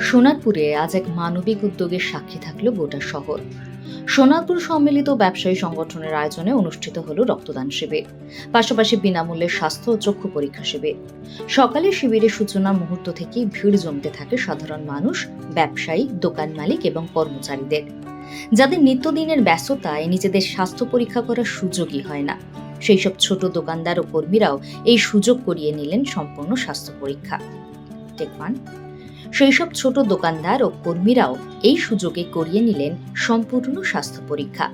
সোনারপুরে আজ এক মানবিক উদ্যোগের সাক্ষী থাকল গোটা শহর। সোনারপুর সম্মিলিত ব্যবসায়ী সংগঠনের আয়োজনে অনুষ্ঠিত হলো রক্তদান শিবির, পাশাপাশি বিনামূল্যে স্বাস্থ্য ও চক্ষু পরীক্ষা শিবির। সকালে শিবিরের সূচনার মুহূর্ত থেকেই ভিড় জমতে থাকে সাধারণ মানুষ, ব্যবসায়ী, দোকান মালিক এবং কর্মচারীদের। যাদের নিত্যদিনের ব্যস্ততায় নিজেদের স্বাস্থ্য পরীক্ষা করার সুযোগই হয় না। সেই সব ছোট দোকানদার ও কর্মীরাও এই সুযোগ করিয়ে নিলেন সম্পূর্ণ স্বাস্থ্য পরীক্ষা। সেই সব ছোট দোকানদার ও কর্মীরাও এই সুযোগে করিয়ে নিলেন সম্পূর্ণ স্বাস্থ্য পরীক্ষা।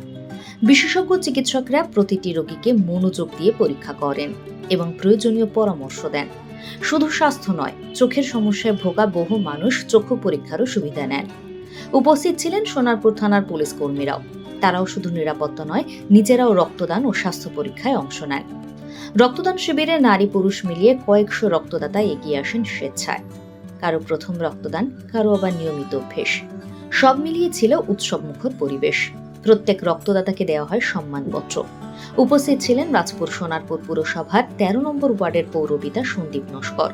বিশেষজ্ঞ চিকিৎসকরা প্রতিটি রোগীকে মনোযোগ দিয়ে পরীক্ষা করেন এবং প্রয়োজনীয় পরামর্শ দেন। শুধু স্বাস্থ্য নয়, চোখের সমস্যায় ভোগা বহু মানুষ চক্ষু পরীক্ষারও সুবিধা নেন। উপস্থিত ছিলেন সোনারপুর থানার পুলিশ কর্মীরাও। তারাও শুধু নিরাপত্তা নয়, নিজেরাও রক্তদান ও স্বাস্থ্য পরীক্ষায় অংশ নেন রক্তদান শিবিরে নারী পুরুষ মিলিয়ে কয়েকশো রক্তদাতা এগিয়ে আসেন স্বেচ্ছায়। কারও প্রথম রক্তদান, কারও আবার নিয়মিত অভ্যেস। সব মিলিয়ে ছিল উৎসবমুখর পরিবেশ। প্রত্যেক রক্তদাতাকে দেওয়া হয় সম্মানপত্র। উপস্থিত ছিলেন রাজপুর সোনারপুর পুরসভার তেরো নম্বর ওয়ার্ডের পৌরপিতা সন্দীপ নস্কর।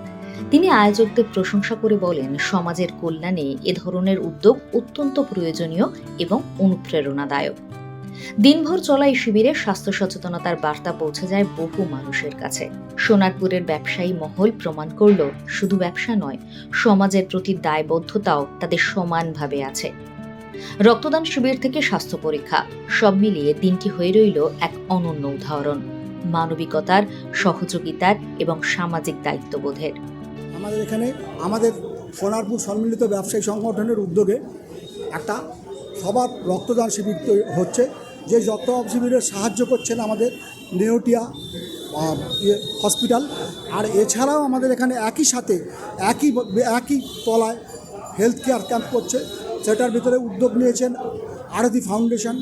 তিনি আয়োজকদের প্রশংসা করে বলেন, সমাজের কল্যাণে এ ধরনের উদ্যোগ অত্যন্ত প্রয়োজনীয় এবং অনুপ্রেরণাদায়ক। দিনভর চলা এই শিবিরে স্বাস্থ্য সচেতনতার বার্তা পৌঁছে যায় বহু মানুষের কাছে। সোনারপুরের ব্যবসায়ী মহল প্রমাণ করল, শুধু ব্যবসা নয়, সমাজের প্রতি দায়বদ্ধতাও তাদের সমানভাবে আছে। রক্তদান শিবির থেকে স্বাস্থ্য পরীক্ষা, সব মিলিয়ে দিনটি হয়ে রইল এক অনন্য উদাহরণ। মানবিকতার, সহযোগিতার এবং সামাজিক দায়িত্ববোধের। আমাদের এখানে আমাদের সোনারপুর সম্মিলিত ব্যবসায়ী সংগঠনের উদ্যোগে একটা সবার রক্তদান শিবির হচ্ছে। যে রক্তদান শিবিরে সাহায্য করছেন আমাদের নেওটিয়া ইয়ে, হসপিটাল। আর এছাড়াও আমাদের এখানে একই সাথে একই একই তলায় হেলথ কেয়ার ক্যাম্প করছে। সেটার ভিতরে উদ্যোগ নিয়েছেন আরতি ফাউন্ডেশন।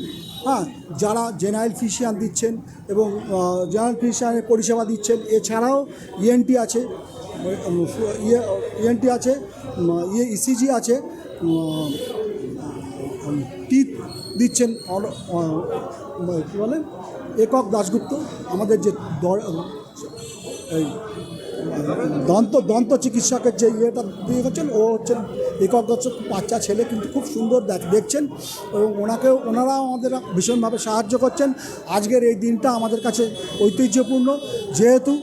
হ্যাঁ যারা জেনারেল ফিজিশিয়ান দিচ্ছেন এবং জেনারেল ফিজিশিয়ানের পরিষেবা দিচ্ছেন। এছাড়াও ইএনটি আছে। উম, ইয়ে ইএনটি আছে ইয়ে ইসিজি আছে টি দিচ্ছেন কী বলে? একক দাশগুপ্ত, আমাদের যে এই দন্ত দন্ত চিকিৎসকের যে ইয়েটা দিয়ে গেছেন, ও হচ্ছেন একক বাচ্চা, ছেলে কিন্তু খুব সুন্দর দেখ- দেখছেন এবং ওনাকেও, ওনারাও আমাদের ভীষণভাবে সাহায্য করছেন। আজকের এই দিনটা আমাদের কাছে ঐতিহ্যপূর্ণ, যেহেতু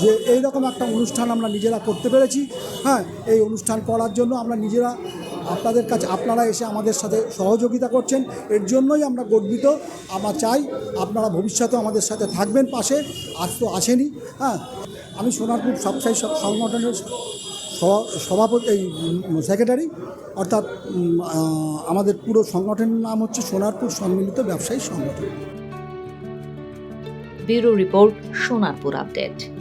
যে এইরকম একটা অনুষ্ঠান আমরা নিজেরা করতে পেরেছি। হ্যাঁ এই অনুষ্ঠান করার জন্য আমরা নিজেরা আপনাদের কাছে আপনারা এসে আমাদের সাথে সহযোগিতা করছেন, এর জন্যই আমরা গর্বিত। আমরা চাই আপনারা ভবিষ্যতে আমাদের সাথে থাকবেন পাশে, আজ তো আসেনি হ্যাঁ। আমি সোনারপুর ব্যবসায়ী সং- সংগঠনের সভা- সভাপতি, এই সেক্রেটারি অর্থাৎ আমাদের পুরো সংগঠনের নাম হচ্ছে সোনারপুর সম্মিলিত ব্যবসায়ী সংগঠন। Bureau report, Sonarpur update.